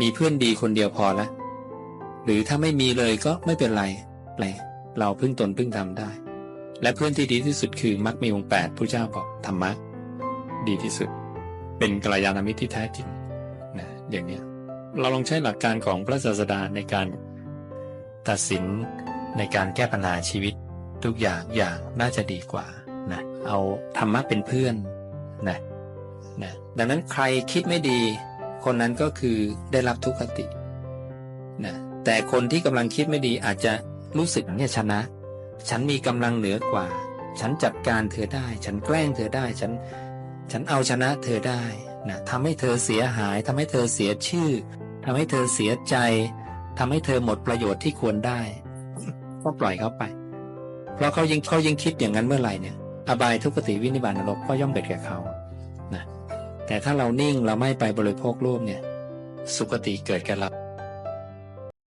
มีเพื่อนดีคนเดียวพอละ หรือถ้าไม่มีเลยก็ไม่เป็นไรแปลเราพึ่งตนพึ่งทำได้ และเพื่อนที่ดีที่สุดคือมรรคมีองค์แปดผู้เจ้าบอกธรรมะดีที่สุด เป็นกัลยาณมิตรที่แท้จริงนะอย่างเนี้ยเราลองใช้หลักการของพระศาสดาในการตัดสินในการแก้ปัญหาชีวิตทุกอย่างอย่างน่าจะดีกว่านะเอาธรรมะเป็นเพื่อนนะนะดังนั้นใครคิดไม่ดี คนนั้นก็คือได้รับทุกขตินะแต่คนที่กำลังคิดไม่ดีอาจจะรู้สึกเนี่ยชนะ ฉันมีกำลังเหนือกว่า ฉันจัดการเธอได้ ฉันแกล้งเธอได้ ฉัน ฉันเอาชนะเธอได้นะทำให้เธอเสียหายทำให้เธอเสียชื่อทำให้เธอเสียใจทำให้เธอหมดประโยชน์ที่ควรได้ ก็ปล่อยเขาไป เพราะเขายิ่งเขายิ่งคิดอย่างนั้นเมื่อไหร่เนี่ย อบายทุกขติวินิบาตนรกก็ย่อมเกิดแก่เขา แต่ถ้าเรานิ่งเราไม่ไปบริโภคร่วมเนี่ย สุคติเกิดแก่เรา